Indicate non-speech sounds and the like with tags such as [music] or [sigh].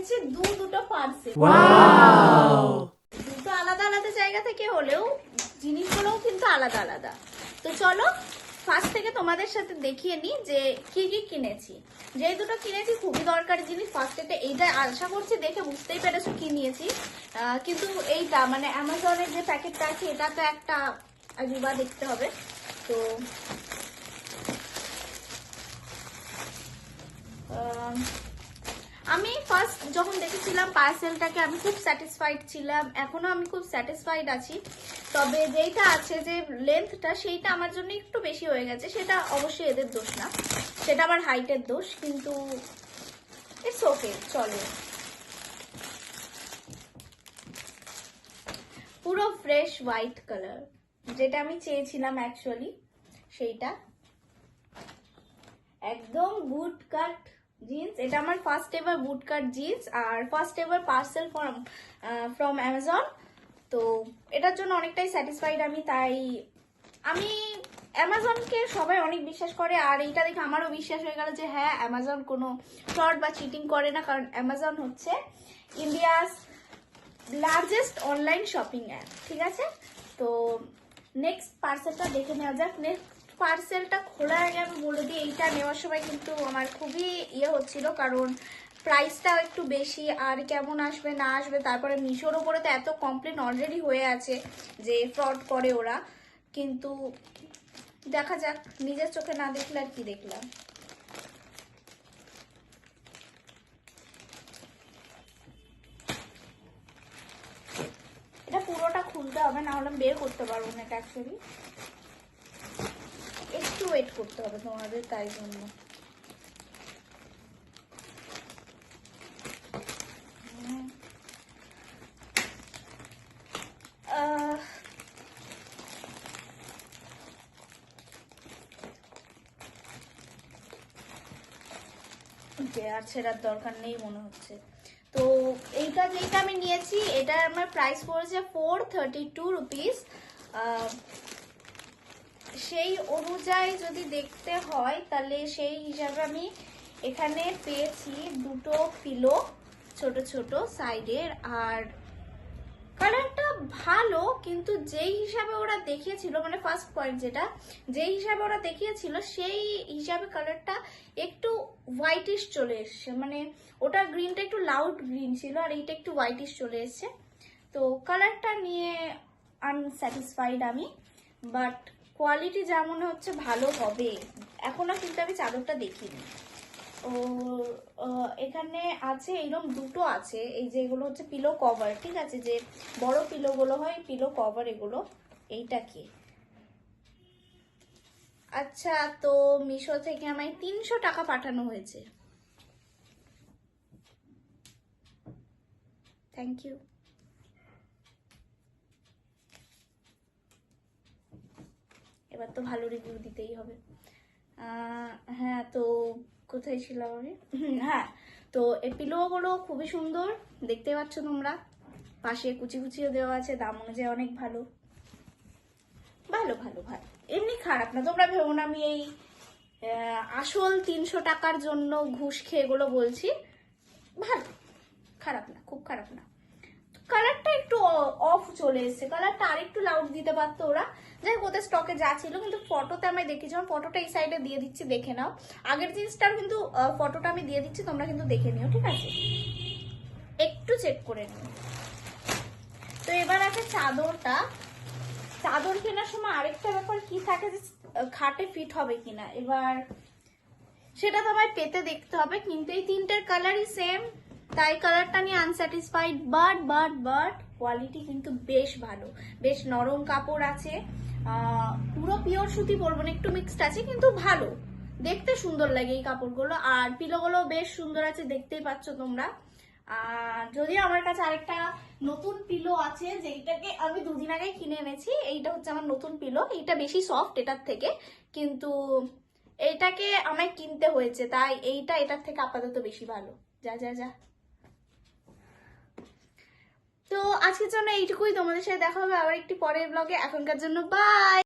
কিনেছি দু দুটো পার্সেল দুটো আলাদা আলাদা জায়গা থেকে হলেও জিনিসগুলোও কিন্তু আলাদা আলাদা। তো চলো ফার্স্ট থেকে তোমাদের সাথে দেখিয়ে নিই যে কি কি কিনেছি। যে দুটো কিনেছি খুবই দরকারি জিনিস ফার্স্টেতে এইটা আশা করছি দেখে বুঝতেই পেরেছ কি নিয়েছি। কিন্তু এইটা মানে অ্যামাজনের যে প্যাকেটটা আছে এটা তো একটা আজুবা দেখতে হবে। তো আমি ফার্স্ট যখন দেখেছিলাম পার্সেলটাকে আমি খুব স্যাটিসফাইড ছিলাম, এখনও আমি খুব স্যাটিসফাইড আছি। তবে যেইটা আছে যে লেন্থটা সেইটা আমার জন্য একটু বেশি হয়ে গেছে, সেটা অবশ্যই এদের দোষ না। সেটা আমার হাইটের দোষ, কিন্তু ইটস ওকে চলে। পুরো ফ্রেশ হোয়াইট কালার যেটা আমি চেয়েছিলাম অ্যাকচুয়ালি সেইটা। একদম গুড কাট জিন্স এটা আমার first ever boot cut jeans R first ever parcel from from Amazon তো এটার জন্য অনেকটাই স্যাটিসফাইড আমি, তাই আমি অ্যামাজনকে সবাই অনেক বিশ্বাস করে, আর এইটা দেখে আমারও বিশ্বাস হয়ে গেল যে হ্যাঁ অ্যামাজন কোনো ফ্রড বা চিটিং করে না, কারণ অ্যামাজন হচ্ছে India's largest online shopping app ঠিক আছে? তো নেক্সট পার্সেলটা দেখে নেওয়া যাক নেক্সট পার্সেলটা খোলার আগে আমি বলে দিই এইটা নেওয়ার সময় কিন্তু আমার খুবই ইয়ে হচ্ছিল, কারণ প্রাইসটাও একটু বেশি, আর কেমন আসবে, না আসবে, তারপরে মিশোর ওপরে তো এত কমপ্লেন অলরেডি হয়ে আছে যে ফ্রড করে ওরা। কিন্তু দেখা যাক, নিজের চোখে না দেখলে আর কি দেখলাম। এটা পুরোটা খুলতে হবে, না হলে বের করতে পারব না এটা অ্যাকচুয়ালি একটু ওয়েট করতে হবে তোমাদের তাই জন্য। যে আর ছেড়ার দরকার নেই মনে হচ্ছে। তো এইটা যেটা আমি নিয়েছি, এটা আমার প্রাইস পড়েছে ফোর থার্টি টু রুপিস সেই অনুযায়ী যদি দেখতে হয়, তাহলে সেই হিসাবে আমি এখানে পেয়েছি দুটো পিলো ছোট ছোট সাইডের আর কালারটা ভালো, কিন্তু যেই হিসাবে ওরা দেখিয়েছিল মানে ফার্স্ট পয়েন্ট যেটা, যেই হিসাবে ওরা দেখিয়েছিল, সেই হিসাবে কালারটা একটু হোয়াইটিশ চলে এসছে। মানে ওটা গ্রিনটা একটু লাউড গ্রিন ছিল, আর এইটা একটু হোয়াইটিশ চলে এসছে। তো কালারটা নিয়ে আনস্যাটিসফাইড আমি বাট কোয়ালিটি যেমন হচ্ছে ভালো হবে। এখনও কিন্তু আমি চাদরটা দেখিনি। ও এখানে আছে এরকম দুটো আছে। এই যে এগুলো হচ্ছে পিলো কভার ঠিক আছে? যে বড় পিলো গুলো হয় পিলো কভার এগুলো। এইটা কি? আচ্ছা তো মিশো থেকে আমায় তিনশো টাকা পাঠানো হয়েছে। থ্যাংক ইউ এবার তো ভালো রিভিউ দিতেই হবে। হ্যাঁ তো কোথায় ছিলাম আমি? [laughs] হ্যাঁ তো এই খুবই সুন্দর, দেখতে পাচ্ছ তোমরা। পাশে কুচি কুচিও দেওয়া আছে, দাম অনুযায়ী অনেক ভালো। ভালো ভালো ভালো। এমনি খারাপ না, তোমরা ভেবো না, আমি এই আসল তিনশো টাকার জন্য ঘুষ খেয়ে এগুলো বলছি। ভালো, খারাপ না, খুব খারাপ না। কালারটা একটু চলে এসেছে। কালারটা আরেকটু লাউড দিতে পারতো ওরা। যাই হোক, ওদের স্টকে যা ছিল, কিন্তু ফটোতে আমি দেখেছি। আমার ফটোটা এই সাইডে দিয়ে দিচ্ছি, দেখে নাও। আগের জিনিসটার কিন্তু ফটোটা আমি দিয়ে দিচ্ছি, তোমরা কিন্তু দেখে নিও, ঠিক আছে? একটু চেক করে নিও। তো এবার আছে চাদরটা। চাদর কেনার সময় আরেকটা ব্যাপার কি থাকে যে খাটে ফিট হবে কিনা? এবার সেটা তোমায় পেতে দেখতে হবে, কিন্তু এই তিনটের কালারই সেম তাই কালারটা নিয়ে unsatisfied but but but quality কিন্তু বেশ ভালো। বেশ নরম কাপড় আছে। পুরো পিওর সুতি বলব না, একটু মিক্সড আছে, কিন্তু ভালো। দেখতে সুন্দর লাগে এই কাপড়গুলো। আর পিলোগুলো বেশ সুন্দর আছে, দেখতেই পাচ্ছ তোমরা। যদিও আমার কাছে আরেকটা নতুন পিলো আছে যেটাকে আমি দুদিন আগে কিনে এনেছি, এইটা হচ্ছে আমার নতুন পিলো এইটা বেশি সফট এটার থেকে, কিন্তু এইটাকে আমায় কিনতে হয়েছে, তাই এইটা এটার থেকে আপাতত বেশি ভালো। যা যা যা। তো আজকের জন্য এইটুকুই। তোমাদের সাথে দেখা হবে আবার একটি পরের ব্লগে এখনকার জন্য বাই